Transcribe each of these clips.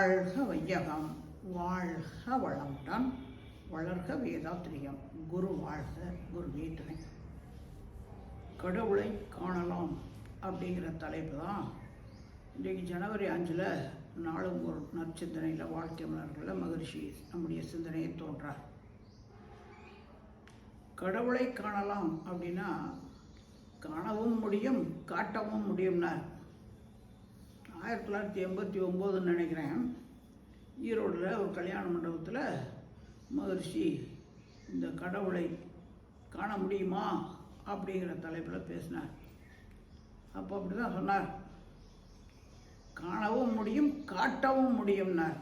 வாழ்க வையகம் வாழ்க வளமுடன். வளர்க வேதாத்திரியம். குரு வாழ்க குருவே துணை கடவுளை காணலாம் அப்படிங்கிற தலைப்பு தான். இன்றைக்கு ஜனவரி அஞ்சில் நாளும் ஒரு நற்சிந்தனையில் வாழ்க்கை மலர்களில் மகிழ்ச்சி நம்முடைய சிந்தனையை தோன்றார். கடவுளை காணலாம் அப்படின்னா காணவும் முடியும் காட்டவும் முடியும்னார். ஆயிரத்தி தொள்ளாயிரத்தி எண்பத்தி ஒம்போதுன்னு நினைக்கிறேன். ஈரோடில் ஒரு கல்யாண மண்டபத்தில் மகர்ஷி இந்த கடவுளை காண முடியுமா அப்படிங்கிற தலைப்பில் பேசினார். அப்போ அப்படி தான் சொன்னார். காணவும் முடியும் காட்டவும் முடியும்னார்.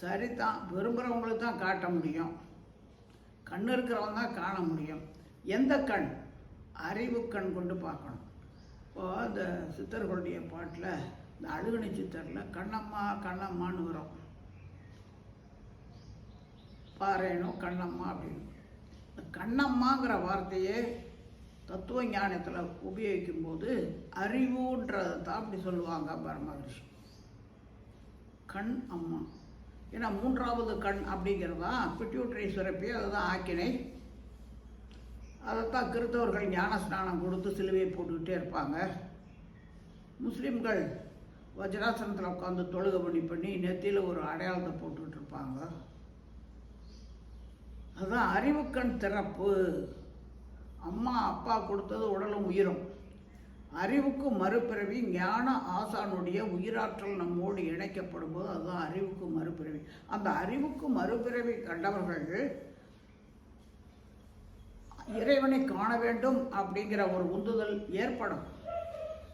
சரிதான் விரும்புகிறவங்களுக்கு தான் காட்ட முடியும். கண் இருக்கிறவங்க தான் காண முடியும். எந்த கண்? அறிவு கண் கொண்டு பார்க்கணும். இப்போது அந்த சித்தர்களுடைய பாட்டில் இந்த அழுகணி சித்தரில் கண்ணம்மா கண்ணம்மான்னு வரும். பாரேனோ கண்ணம்மா அப்படின்னு. இந்த கண்ணம்மாங்கிற வார்த்தையே தத்துவ ஞானத்தில் உபயோகிக்கும்போது அறிவுன்றதை தான் அப்படி சொல்லுவாங்க பரமகிருஷ்ணன் கண் அம்மா. ஏன்னா மூன்றாவது கண் அப்படிங்கிறது தான் பிட்யூட்டரி சுரப்பி அதுதான் ஆக்கினை. அதைத்தான் கிறித்தவர்கள் ஞான ஸ்நானம் கொடுத்து சிலுவையை போட்டுக்கிட்டே இருப்பாங்க. முஸ்லீம்கள் வஜ்ராசனத்தில் உட்காந்து தொழுகை பண்ணி பண்ணி நெத்தியில் ஒரு அடையாளத்தை போட்டுக்கிட்டு இருப்பாங்க அதுதான் அறிவுக்கண் திறப்பு. அம்மா அப்பா கொடுத்தது உடலும் உயிரும். அறிவுக்கு மறுபிறவி ஞான ஆசானுடைய உயிராற்றல் நம்மோடு இணைக்கப்படும் போது அதுதான் அறிவுக்கு மறுபிறவி. அந்த அறிவுக்கு மறுபிறவி கண்டவர்கள் இறைவனை காண வேண்டும் அப்படிங்கிற ஒரு உந்துதல் ஏற்படும்.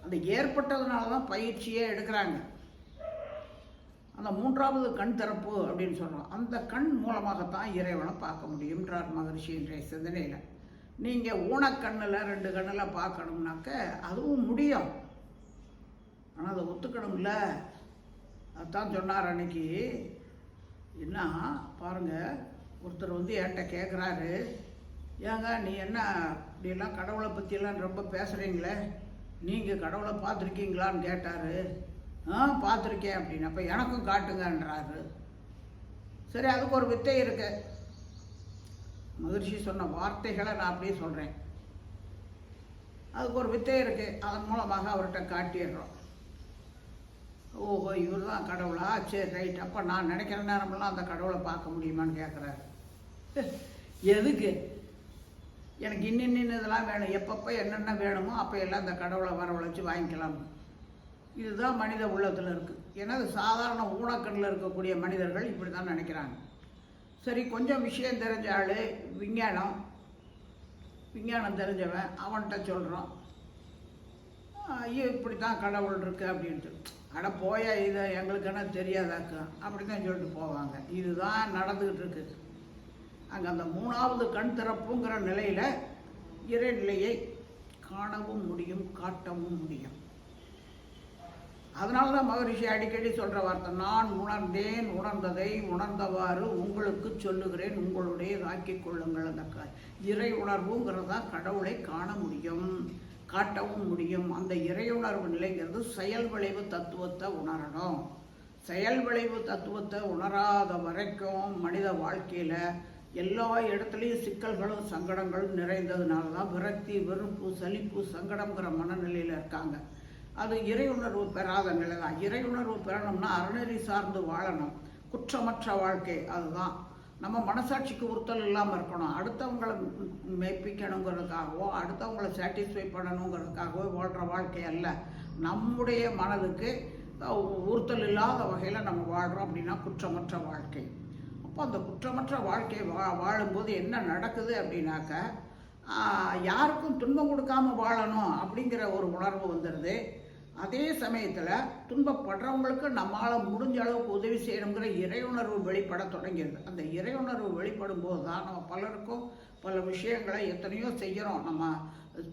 அந்த ஏற்பட்டதுனால தான் பயிற்சியே எடுக்கிறாங்க. அந்த மூன்றாவது கண் திறப்பு அப்படின்னு சொல்கிறோம் அந்த கண் மூலமாகத்தான் இறைவனை பார்க்க முடியும்ன்றார் மகரிஷி இன்றைய சிந்தனையில். நீங்கள் ஊனக்கண்ணில் ரெண்டு கண்ணில் பார்க்கணும்னாக்க அதுவும் முடியும். ஆனால் அதை ஒத்துக்கணும்ல. அதான் சொன்னார் அன்னைக்கு. என்ன பாருங்கள் ஒருத்தர் வந்து என்கிட்ட கேட்குறாரு ஏங்க நீ என்ன இப்படிலாம் கடவுளை பற்றியெல்லாம் ரொம்ப பேசுகிறீங்களே நீங்கள் கடவுளை பார்த்துருக்கீங்களான்னு கேட்டார். ஆ பார்த்துருக்கேன் அப்படின்னு. அப்போ எனக்கும் காட்டுங்கன்றாரு. சரி அதுக்கு ஒரு வித்தை இருக்கு. மகிழ்ச்சி சொன்ன வார்த்தைகளை நான் அப்படியே சொல்கிறேன் அதுக்கு ஒரு வித்தை இருக்குது அதன் மூலமாக அவர்கிட்ட காட்டிடுறோம். ஓஹோ இவர் தான் கடவுளா? சரி ரைட். அப்போ நான் நினைக்கிற நேரமெல்லாம் அந்த கடவுளை பார்க்க முடியுமான்னு கேட்குறாரு எதுக்கு? எனக்கு இன்னின்னு இதெல்லாம் வேணும். எப்பப்போ என்னென்ன வேணுமோ அப்போ எல்லாம் அந்த கடவுளை வரவழைச்சி வாங்கிக்கலாம். இதுதான் மனித உள்ளத்தில் இருக்குது ஏன்னா அது சாதாரண ஊனக்கண்ணில் இருக்கக்கூடிய மனிதர்கள் இப்படி தான் நினைக்கிறாங்க. சரி கொஞ்சம் விஷயம் தெரிஞ்ச ஆள் விஞ்ஞானம். விஞ்ஞானம் தெரிஞ்சவன் அவன்கிட்ட சொல்கிறோம் ஐயோ இப்படி தான் கடவுள் இருக்குது அப்படின்ட்டு. அட போயா இதை எங்களுக்கு என்ன தெரியாதாக்கும் அப்படி தான் சொல்லிட்டு போவாங்க. இதுதான் நடந்துக்கிட்டு இருக்குது அங்கே அந்த மூணாவது கண் திறப்புங்கிற நிலையில் இறைநிலையை காணவும் முடியும் காட்டவும் முடியும். அதனால தான் மகரிஷி அடிக்கடி சொல்கிற வார்த்தை நான் உணர்ந்தேன் உணர்ந்ததை உணர்ந்தவாறு உங்களுக்கு சொல்லுகிறேன் உங்களுடைய ஆக்கிக் கொள்ளுங்கள் அந்த க இறை உணர்வுங்கிறதா தான் கடவுளை காண முடியும் காட்டவும் முடியும். அந்த இறை உணர்வு நிலைங்கிறது செயல் விளைவு தத்துவத்தை உணரணும். செயல் விளைவு தத்துவத்தை உணராத வரைக்கும் மனித வாழ்க்கையில் எல்லா இடத்துலையும் சிக்கல்களும் சங்கடங்களும் நிறைந்ததுனால தான் விரக்தி வெறுப்பு சலிப்பு சங்கடங்கிற மனநிலையில் இருக்காங்க. அது இறை உணர்வு பெறாத நிலை தான் இறை உணர்வு பெறணும்னா அறநெறி சார்ந்து வாழணும். குற்றமற்ற வாழ்க்கை அதுதான். நம்ம மனசாட்சிக்கு உறுத்தல் இல்லாமல் இருக்கணும். அடுத்தவங்களை மெய்ப்பிக்கணுங்கிறதுக்காகவோ அடுத்தவங்களை சாட்டிஸ்ஃபை பண்ணணுங்கிறதுக்காகவோ வாழ்கிற வாழ்க்கை அல்ல. நம்முடைய மனதுக்கு உறுத்தல் இல்லாத வகையில் நம்ம வாழ்கிறோம் அப்படின்னா குற்றமற்ற வாழ்க்கை. அப்போ அந்த குற்றமற்ற வாழ்க்கை வா வாழும்போது என்ன நடக்குது அப்படின்னாக்க யாருக்கும் துன்பம் கொடுக்காம வாழணும் அப்படிங்கிற ஒரு உணர்வு வந்துடுது அதே சமயத்தில் துன்பப்படுறவங்களுக்கு நம்மளால் முடிஞ்ச அளவுக்கு உதவி செய்யணுங்கிற இறையுணர்வு வெளிப்பட தொடங்கிடுது அந்த இறையுணர்வு வெளிப்படும் போது தான் நம்ம பலருக்கும் பல விஷயங்களை எத்தனையோ செய்கிறோம் நம்ம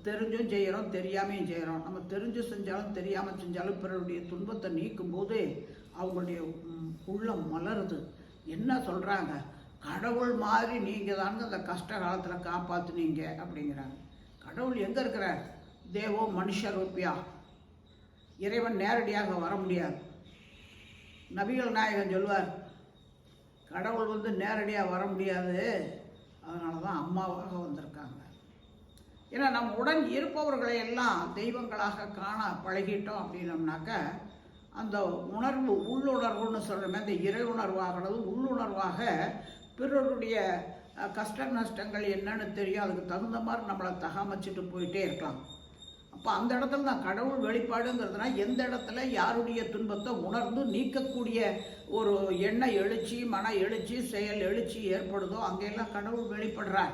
தெரிஞ்சும் செய்கிறோம் தெரியாமையும் செய்கிறோம் நம்ம தெரிஞ்சு செஞ்சாலும் தெரியாமல் செஞ்சாலும் பிறருடைய துன்பத்தை நீக்கும் போது அவங்களுடைய உள்ளம் மலருது. என்ன சொல்கிறாங்க கடவுள் மாதிரி நீங்கள் தாங்க அந்த கஷ்ட காலத்தில் காப்பாற்றுனீங்க அப்படிங்கிறாங்க. கடவுள் எங்கே இருக்கிறார்? தேவோ மனுஷ ரூபியா இறைவன் நேரடியாக வர முடியாது. நபிகள் நாயகன் சொல்வார் கடவுள் வந்து நேரடியாக வர முடியாது. அதனால தான் அம்மாவாக வந்திருக்காங்க. ஏன்னா நம்ம உடன் இருப்பவர்களை எல்லாம் தெய்வங்களாக காண பழகிட்டோம் அப்படின்னம்னாக்க அந்த உணர்வு உள்ளுணர்வுன்னு சொல்கிறோமே அந்த இறை உணர்வாகிறது உள்ளுணர்வாக பிறருடைய கஷ்ட நஷ்டங்கள் என்னன்னு தெரியும். அதுக்கு தகுந்த மாதிரி நம்மளை தகாமச்சிட்டு போயிட்டே இருக்கலாம். அப்போ அந்த இடத்துல தான் கடவுள் வெளிப்பாடுங்கிறதுனா எந்த இடத்துல யாருடைய துன்பத்தை உணர்ந்து நீக்கக்கூடிய ஒரு எண்ண எழுச்சி மன எழுச்சி செயல் எழுச்சி ஏற்படுதோ அங்கெல்லாம் கடவுள் வெளிப்படுறார்.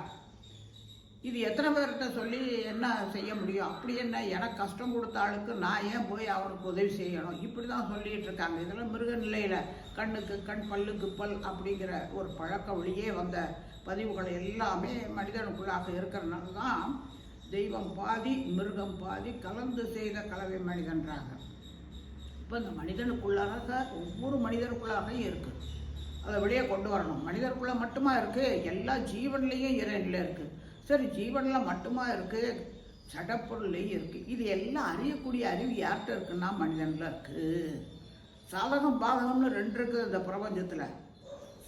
இது எத்தனை பேர்கிட்ட சொல்லி என்ன செய்ய முடியும்? அப்படி என்ன? எனக்கு கஷ்டம் கொடுத்த ஆளுக்கு நான் ஏன் போய் அவருக்கு உதவி செய்யணும்? இப்படி தான் சொல்லிகிட்டு இருக்காங்க. இதெல்லாம் மிருக நிலையில் கண்ணுக்கு கண் பல்லுக்கு பல் அப்படிங்கிற ஒரு பழக்க வழியே வந்த பதிவுகள் எல்லாமே மனிதனுக்குள்ளாக இருக்கிறனால தான் தெய்வம் பாதி மிருகம் பாதி கலந்து செய்த கலவை மனிதன்றாங்க. இப்போ இந்த மனிதனுக்குள்ளாக ஒவ்வொரு மனிதனுக்குள்ளாக இருக்குது அதை வெளியே கொண்டு வரணும். மனிதனுக்குள்ளே மட்டுமா இருக்குது எல்லா ஜீவன்லேயும் இறைநிலை இருக்குது சரி ஜீவனில் மட்டுமா இருக்குது சடப்பொருள்லேயும் இருக்குது இது எல்லாம் அறியக்கூடிய அறிவு யார்கிட்ட இருக்குன்னா மனிதனில் இருக்குது சாதகம் பாதகம்னு ரெண்டு இருக்குது இந்த பிரபஞ்சத்தில்.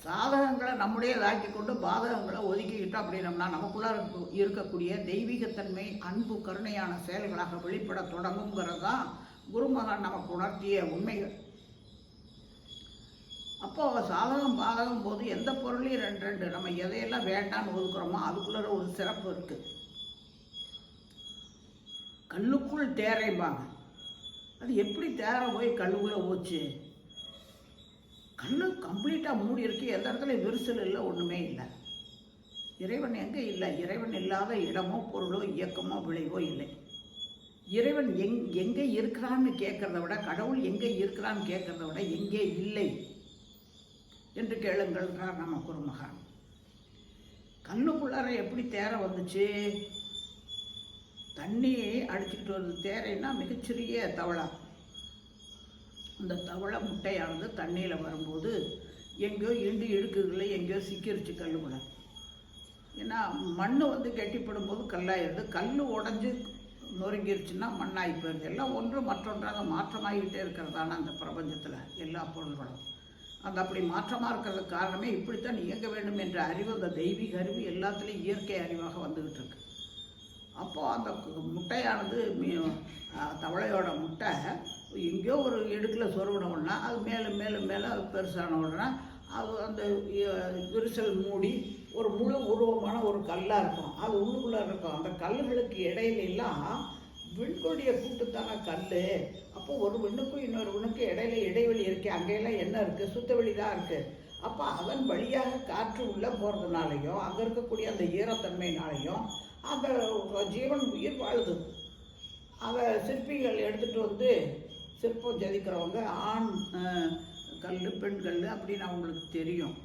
சாதகங்களை நம்முடைய தாக்கி கொண்டு பாதகங்களை ஒதுக்கிக்கிட்டோம் அப்படின்னம்னா நமக்குள்ளே இருக்கக்கூடிய தெய்வீகத்தன்மை அன்பு கருணையான செயல்களாக வெளிப்பட தொடங்குங்கிறது தான் குருமகன் நமக்கு உணர்த்திய உண்மைகள். அப்போ சாதகம் பாதகம் போது எந்த பொருளையும் ரெண்டு ரெண்டு நம்ம எதையெல்லாம் வேண்டாம்னு ஒதுக்குறோமோ அதுக்குள்ளே ஒரு சிறப்பு இருக்குது கல்லுக்குள் தேரைம்பாங்க. அது எப்படி தேர போய் கல்லுக்குள்ளே போச்சு? கண்ணு கம்ப்ளீட்டாக மூடி இருக்கு. எந்த இடத்துல விரிசல் இல்லை ஒன்றுமே இல்லை. இறைவன் எங்கே இல்லை? இறைவன் இல்லாத இடமோ பொருளோ இயக்கமோ விளைவோ இல்லை. இறைவன் எங் எங்கே இருக்கிறான்னு கேட்குறத விட கடவுள் எங்கே இருக்கிறான்னு கேட்குறத விட எங்கே இல்லை? என்று கேளுங்கள்ன்றார் நம்ம குருமகான் கண்ணுக்குள்ளார எப்படி தேரை வந்துச்சு? தண்ணி அடிச்சுக்கிட்டு வருது தேரைன்னா மிகச்சிறிய தவளை. அந்த தவளை முட்டையானது தண்ணியில் வரும்போது எங்கேயோ இண்டு இடுக்குகளை எங்கேயோ சிக்கிருச்சு கல்லுக்குள்ள ஏன்னா மண் வந்து கெட்டிப்படும் போது கல்லாயிருது. கல் உடஞ்சி நொறுங்கிருச்சுன்னா மண்ணாகி போயிருது. எல்லாம் ஒன்று மற்றொன்றாக மாற்றமாகிக்கிட்டே இருக்கிறதான அந்த பிரபஞ்சத்தில் எல்லா பொருள்களும். அந்த அப்படி மாற்றமாக இருக்கிறதுக்கு காரணமே இப்படித்தான் இயங்க வேண்டும் என்ற அறிவு அந்த தெய்வீக அறிவு எல்லாத்துலேயும் இயற்கை அறிவாக வந்துக்கிட்டு இருக்கு அப்போது அந்த முட்டையானது தவளையோட முட்டை எங்கேயோ ஒரு இடுக்கில் சொருவினோம்னா அது மேலும் மேலும் மேலே அது பெருசான உடனே அது அந்த விரிசல் மூடி ஒரு முழு உருவமான ஒரு கல்லாக இருக்கும். அது உள்ளுக்குள்ளே இருக்கும். அந்த கல்லுகளுக்கு இடையிலெல்லாம் விண்கொடிய கூட்டுத்தான கல் அப்போ ஒரு விண்ணுக்கும் இன்னொரு விண்ணுக்கும் இடையில இடைவெளி இருக்கு. அங்கெல்லாம் என்ன இருக்குது சுத்தவெளி தான் இருக்குது அப்போ அதன் வழியாக காற்று உள்ளே போகிறதுனாலையும் அங்கே இருக்கக்கூடிய அந்த ஈரத்தன்மையினாலையும் அந்த ஜீவன் உயிர் வாழுது. அதை சிற்பிகள் எடுத்துகிட்டு வந்து சிற்பம் ஜதிக்கிறவங்க ஆண் கல் பெண் கல் அப்படின்னு அவங்களுக்கு தெரியும்.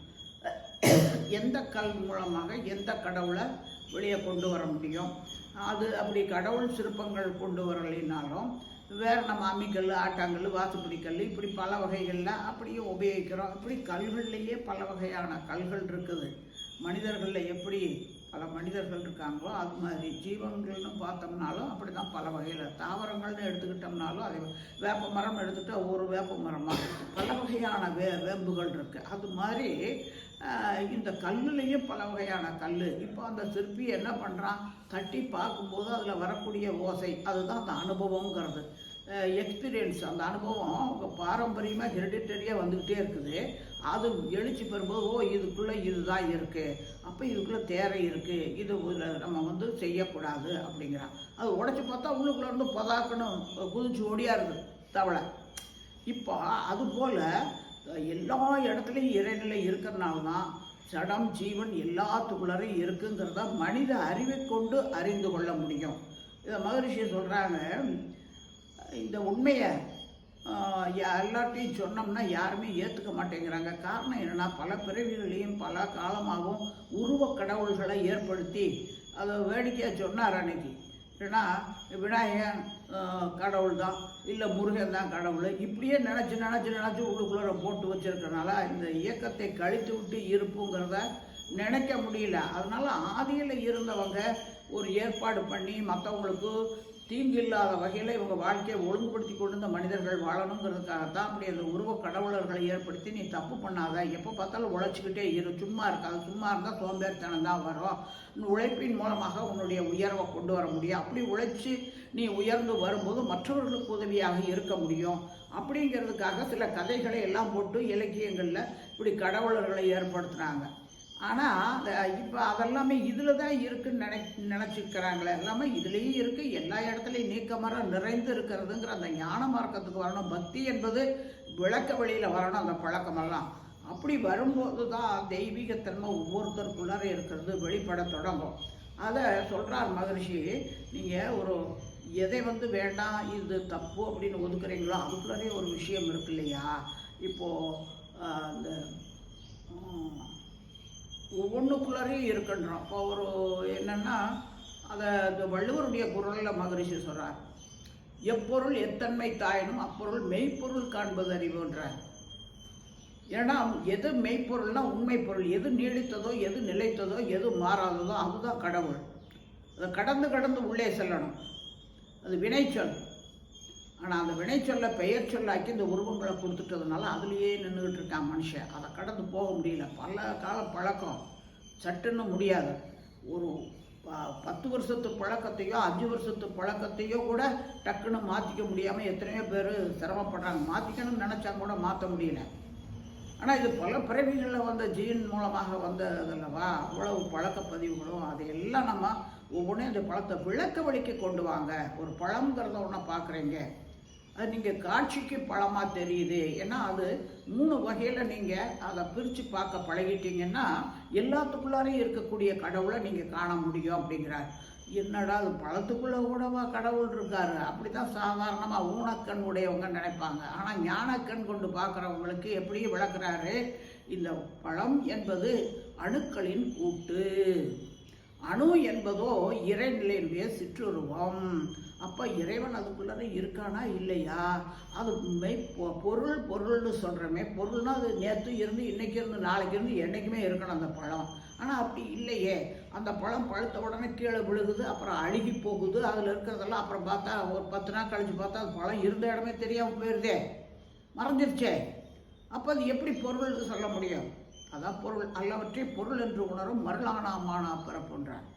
எந்த கல் மூலமாக எந்த கடவுளை வெளியே கொண்டு வர முடியும்? அது அப்படி கடவுள் சிற்பங்கள் கொண்டு வரலைனாலும் வேறு நம்ம அம்மிக்கல் ஆட்டாங்கல் வாசுப்பிடிக்கல் கல் இப்படி பல வகைகளில் அப்படியே உபயோகிக்கிறோம். அப்படி கல்கள்லேயே பல வகையான கல்கள் இருக்குது. மனிதர்களில் எப்படி பல மனிதர்கள் இருக்காங்களோ அது மாதிரி ஜீவங்கள்னு பார்த்தோம்னாலும் அப்படி தான் பல வகையில் தாவரங்கள்னு எடுத்துக்கிட்டோம்னாலும் அதை வேப்ப மரம் எடுத்துட்டா ஒரு வேப்ப மரமாக பல வகையான வே வேம்புகள் இருக்குது அது மாதிரி இந்த கல்லுலேயும் பல வகையான கல் இப்போ அந்த சிற்பி என்ன பண்ணுறான் தட்டி பார்க்கும்போது அதில் வரக்கூடிய ஓசை அதுதான் அந்த அனுபவங்கிறது எக்ஸ்பீரியன்ஸ் அந்த அனுபவம் அவங்க பாரம்பரியமாக ஹெரிடிட்டரியாக வந்துக்கிட்டே இருக்குது. அது எழுச்சி பெறும்போது ஓ இதுக்குள்ளே இதுதான் இருக்குது அப்போ இதுக்குள்ளே தேரை இருக்குது இது நம்ம வந்து செய்யக்கூடாது அப்படிங்கிறான். அது உடச்சி பார்த்தா உள்ளுக்குள்ளே இருந்து பதாக்குன்னு குதிச்சு ஓடியாருது தவளை. இப்போ அதுபோல் எல்லா இடத்துலையும் இறைநிலை இருக்கிறனால தான் சடம் ஜீவன் எல்லாத்துக்குள்ளரையும் இருக்குங்கிறத மனித அறிவை கொண்டு அறிந்து கொள்ள முடியும். இதை மகரிஷி சொல்கிறாங்க இந்த உண்மையை எல்லாத்தையும் யா- எல்லார்ட்டையும் சொன்னோம்னா யாருமே ஏற்றுக்க மாட்டேங்கிறாங்க. காரணம் என்னென்னா பல பிறவிகளையும் பல காலமாகவும் உருவ கடவுள்களை ஏற்படுத்தி அதை வேடிக்கையாக சொன்னார் அன்னைக்கு. ஏன்னா விநாயகன் கடவுள் தான் இல்லை முருகன் தான் கடவுள். இப்படியே நினச்சி நினச்சி நினச்சி உள்ளுக்குள்ளே போட்டு வச்சுருக்கனால இந்த இயக்கத்தை கழித்து விட்டு இருப்புங்கிறத நினைக்க முடியல. அதனால் ஆதியில் இருந்தவங்க ஒரு ஏற்பாடு பண்ணி மற்றவங்களுக்கு தீங்கு இல்லாத வகையில் இவங்க வாழ்க்கையை ஒழுங்குபடுத்தி கொண்டு இந்த மனிதர்கள் வாழணுங்கிறதுக்காகத்தான் அப்படி அந்த உருவ கடவுளர்களை ஏற்படுத்தி நீ தப்பு பண்ணாத. எப்போ பார்த்தாலும் உழைச்சிக்கிட்டே இரு. சும்மா இருக்காது. சும்மா இருந்தால் சோம்பேறித்தனம் தான் வரும். உன் உழைப்பின் மூலமாக உன்னுடைய உயர்வை கொண்டு வர முடியும். அப்படி உழைச்சி நீ உயர்ந்து வரும்போது மற்றவர்களுக்கு உதவியாக இருக்க முடியும். அப்படிங்கிறதுக்காக சில கதைகளை எல்லாம் போட்டு இலக்கியங்களில் இப்படி கடவுளர்களை ஏற்படுத்துகிறாங்க ஆனால் இப்போ அதெல்லாமே இதில் தான் இருக்குன்னு நினை நினச்சிக்கிறாங்களே எல்லாமே இதுலேயும் இருக்குது எல்லா இடத்துலையும் நீக்கமர நிறைந்து இருக்கிறதுங்கிற அந்த ஞான மார்க்கத்துக்கு வரணும். பக்தி என்பது விளக்க வழியில் வரணும் அந்த பழக்கமெல்லாம். அப்படி வரும்போது தான் தெய்வீகத்தன்மை ஒவ்வொருத்தருக்குள்ளார இருக்கிறது வெளிப்பட தொடங்கும். அதை சொல்கிறார் மகரிஷி நீங்கள் ஒரு எதை வந்து வேண்டாம் இது தப்பு அப்படின்னு ஒதுக்குறீங்களோ அதுக்குள்ளாரே ஒரு விஷயம் இருக்கு இல்லையா? இப்போது அந்த ஒவ்வொன்றுக்குள்ளாரையும் இருக்குன்றோம். இப்போ ஒரு என்னென்னா அதை இந்த வள்ளுவருடைய குரலில் மகரிஷி சொல்கிறார் எப்பொருள் எத்தன்மை தாயினும் அப்பொருள் மெய்ப்பொருள் காண்பது அறிவுன்றார். ஏன்னா எது மெய்ப்பொருள்னா உண்மை பொருள். எது நீடித்ததோ எது நிலைத்ததோ எது மாறாததோ அதுதான் கடவுள். அதை கடந்து கடந்து உள்ளே செல்லணும். அது வினைச்சொல். ஆனால் அந்த வினைச்சொல்லை பெயர் சொல்லாக்கி இந்த உருவங்களை கொடுத்துட்டதுனால அதுலேயே நின்றுக்கிட்டு இருக்கான் மனுஷன். அதை கடந்து போக முடியல. பல கால பழக்கம். சட்டுன்னு முடியாது. ஒரு பத்து வருஷத்து பழக்கத்தையோ அஞ்சு வருஷத்து பழக்கத்தையோ கூட டக்குன்னு மாற்றிக்க முடியாமல் எத்தனையோ பேர் சிரமப்படுறாங்க. மாற்றிக்கணும்னு நினச்சா கூட மாற்ற முடியல. ஆனால் இது பல பிறவிகளில் வந்த ஜீன் மூலமாக வந்ததல்லவா? அவ்வளவு பழக்க பதிவுகளும் அதையெல்லாம் நம்ம ஒவ்வொன்றையும் இந்த பழத்தை விளக்க வழிக்கு கொண்டு வாங்க. ஒரு பழங்கிறத ஒன்று பார்க்குறீங்க அது நீங்கள் காட்சிக்கு பழமாக தெரியுது. ஏன்னா அது மூணு வகையில் நீங்கள் அதை பிரித்து பார்க்க பழகிட்டீங்கன்னா எல்லாத்துக்குள்ளாரையும் இருக்கக்கூடிய கடவுளை நீங்கள் காண முடியும் அப்படிங்கிறார். என்னடா அது பழத்துக்குள்ளே கூடவா கடவுள் இருக்காரு? அப்படி தான் சாதாரணமாக ஊனக்கண் உடையவங்க நினைப்பாங்க. ஆனால் ஞானக்கண் கொண்டு பார்க்குறவங்களுக்கு எப்படி விளக்குறாரு? இந்த பழம் என்பது அணுக்களின் கூட்டு. அணு என்பதோ இறைநிலையினுடைய சிற்றுருவம். அப்போ இறைவன் அதுக்குள்ளே இருக்கானா இல்லையா? அது மெய் பொ- பொருள் பொருள்னு சொல்கிறோமே பொருள்னா அது நேற்று இருந்து இன்னைக்கு இருந்து நாளைக்கு இருந்து என்றைக்குமே இருக்கணும் அந்த பழம். ஆனால் அப்படி இல்லையே. அந்த பழம் பழுத்த உடனே கீழே விழுகுது அப்புறம் அழுகி போகுது. அதில் இருக்கிறதெல்லாம் அப்புறம் பார்த்தா ஒரு பத்து நாள் கழிச்சு பார்த்தா அது பழம் இருந்த இடமே தெரியாமல் போயிருதே. மறந்துடுச்சே அப்போ அது எப்படி பொருள்னு சொல்ல முடியும்? அதான் பொருள். அல்லவற்றை பொருள் என்று உணரும் மருளானாமானா பிறப்புன்றார்.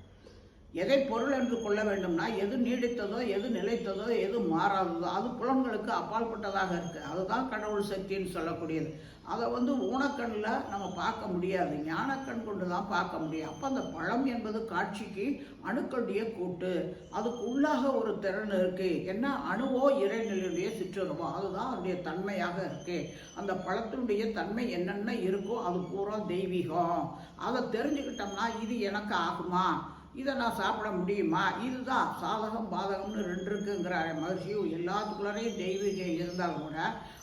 எதை பொருள் என்று கொள்ள வேண்டும்னா எது நீடித்ததோ எது நிலைத்ததோ எது மாறாததோ அது புலன்களுக்கு அப்பாற்பட்டதாக இருக்குது அதுதான் கடவுள் சக்தின்னு சொல்லக்கூடியது. அதை வந்து ஊனக்கண்ணில் நம்ம பார்க்க முடியாது. ஞானக்கண் கொண்டு தான் பார்க்க முடியும். அப்போ அந்த பழம் என்பது காட்சிக்கு அணுக்களுடைய கூட்டு. அதுக்கு உள்ளாக ஒரு திறன் இருக்குது என்ன? அணுவோ இறைநிலையுடைய சிற்றுருவம் அதுதான் அதனுடைய தன்மையாக இருக்குது அந்த பழத்தினுடைய தன்மை என்னென்ன இருக்கோ அது பூரா தெய்வீகம். அதை தெரிஞ்சுக்கிட்டோம்னா இது எனக்கு ஆகுமா? இதை நான் சாப்பிட முடியுமா? இதுதான் சாதகம் பாதகம்னு ரெண்டு இருக்குங்கிற மகிழ்ச்சியும் எல்லாத்துக்குள்ளரையும் தெய்வீகம் இருந்தால் கூட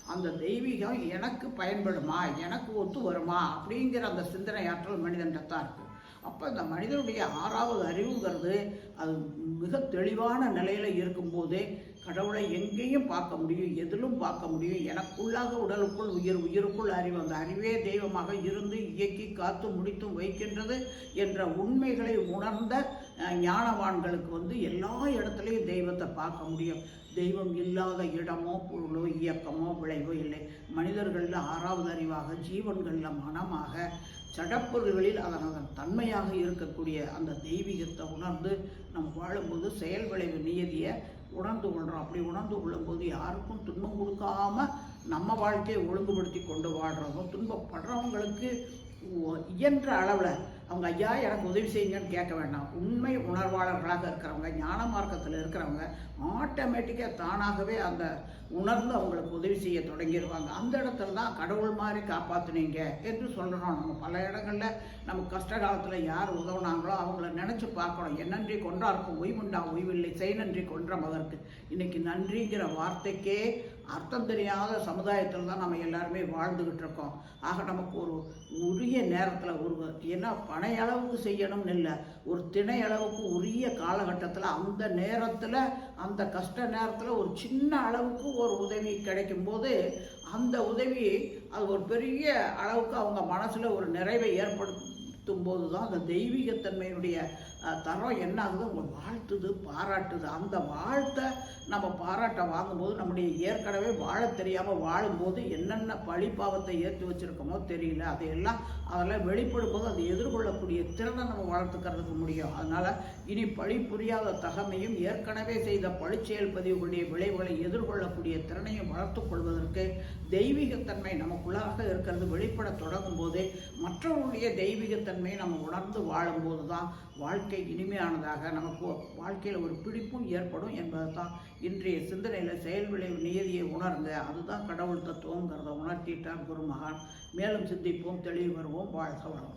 அந்த தெய்வீகம் எனக்கு பயன்படுமா? எனக்கு ஒத்து வருமா? அப்படிங்கிற அந்த சிந்தனை ஆற்றல் மனிதன்கிட்ட தான் இருக்குது அப்போ இந்த மனிதனுடைய ஆறாவது அறிவுங்கிறது அது மிக தெளிவான நிலையில் இருக்கும்போதே கடவுளை எங்கேயும் பார்க்க முடியும் எதிலும் பார்க்க முடியும். எனக்குள்ளாக உடலுக்குள் உயிர் உயிருக்குள் அறிவு அந்த அறிவே தெய்வமாக இருந்து இயக்கி காத்து முடித்தும் வைக்கின்றது என்ற உண்மைகளை உணர்ந்த ஞானவான்களுக்கு வந்து எல்லா இடத்துலையும் தெய்வத்தை பார்க்க முடியும். தெய்வம் இல்லாத இடமோ பொருளோ இயக்கமோ விளைவோ இல்லை. மனிதர்களில் ஆறாவது அறிவாக ஜீவன்களில் மனமாக சடப்பொருள்களில் அதன் அதன் தன்மையாக இருக்கக்கூடிய அந்த தெய்வீகத்தை உணர்ந்து நம்ம வாழும்போது செயல் விளைவு நியதியை உணர்ந்து கொள்கிறோம் அப்படி உணர்ந்து கொள்ளும்போது யாருக்கும் துன்பம் கொடுக்காம நம்ம வாழ்க்கையை ஒழுங்குபடுத்தி கொண்டு வாழ்கிறோம் துன்பப்படுறவங்களுக்கு இயன்ற அளவில் அவங்க ஐயா எனக்கு உதவி செய்யுங்கன்னு கேட்க வேண்டாம். உண்மை உணர்வாளர்களாக இருக்கிறவங்க ஞான மார்க்கத்தில் இருக்கிறவங்க ஆட்டோமேட்டிக்காக தானாகவே அந்த உணர்ந்து அவங்களுக்கு உதவி செய்ய தொடங்கிடுவாங்க. அந்த இடத்துல தான் கடவுள் மாதிரி காப்பாற்றுனீங்க என்று சொல்லணும் நம்ம. பல இடங்களில் நம்ம கஷ்ட காலத்தில் யார் உதவுனாங்களோ அவங்கள நினச்சி பார்க்கணும். என்னன்றி கொண்டாருக்கும் ஓய்வுண்டா ஓய்வில்லை செய் நன்றி கொன்ற மகருக்கு. இன்னைக்கு நன்றிங்கிற வார்த்தைக்கே அர்த்தம் தெரியாத சமுதாயத்தில் தான் நம்ம எல்லாருமே வாழ்ந்துக்கிட்டு இருக்கோம். ஆக நமக்கு ஒரு உரிய நேரத்தில் ஒரு ஏன்னா பனை அளவுக்கு செய்யணும்னு இல்லை ஒரு திணை அளவுக்கு உரிய காலகட்டத்தில் அந்த நேரத்தில் அந்த கஷ்ட நேரத்தில் ஒரு சின்ன அளவுக்கு ஒரு உதவி கிடைக்கும்போது அந்த உதவி அது ஒரு பெரிய அளவுக்கு அவங்க மனசில் ஒரு நிறைவை ஏற்படுத்தும் போது தான் அந்த தெய்வீகத்தன்மையினுடைய தரம் என்ன ஆகுது? உங்களை வாழ்த்துது பாராட்டுது. அந்த வாழ்த்தை நம்ம பாராட்ட வாங்கும்போது நம்முடைய ஏற்கனவே வாழ தெரியாமல் வாழும்போது என்னென்ன பழி பாவத்தை ஏற்றி வச்சிருக்கோமோ தெரியல. அதையெல்லாம் அதெல்லாம் வெளிப்படும் போது அதை எதிர்கொள்ளக்கூடிய திறனை நம்ம வளர்த்துக்கிறதுக்கு முடியும். அதனால் இனி பழி புரியாத தகமையும் ஏற்கனவே செய்த பழிச்செயல் பதிவுகளுடைய விளைவுகளை எதிர்கொள்ளக்கூடிய திறனையும் வளர்த்துக்கொள்வதற்கு தெய்வீகத்தன்மை நமக்குள்ளாக இருக்கிறது. வெளிப்பட தொடங்கும் போது மற்றவர்களுடைய தெய்வீகத்தன்மையை நம்ம உணர்ந்து வாழும்போது தான் வாழ்க்கை வாழ்க்கை இனிமையானதாக நமக்கு வாழ்க்கையில் ஒரு பிடிப்பும் ஏற்படும் என்பதை தான் இன்றைய சிந்தனையில் செயல் விளைவு நியதியை உணர்ந்த அதுதான் கடவுள் தத்துவங்கிறத உணர்த்திட்டார் குருமகான் மேலும் சிந்திப்போம் தெளிவு வருவோம். வாழ்க வளம்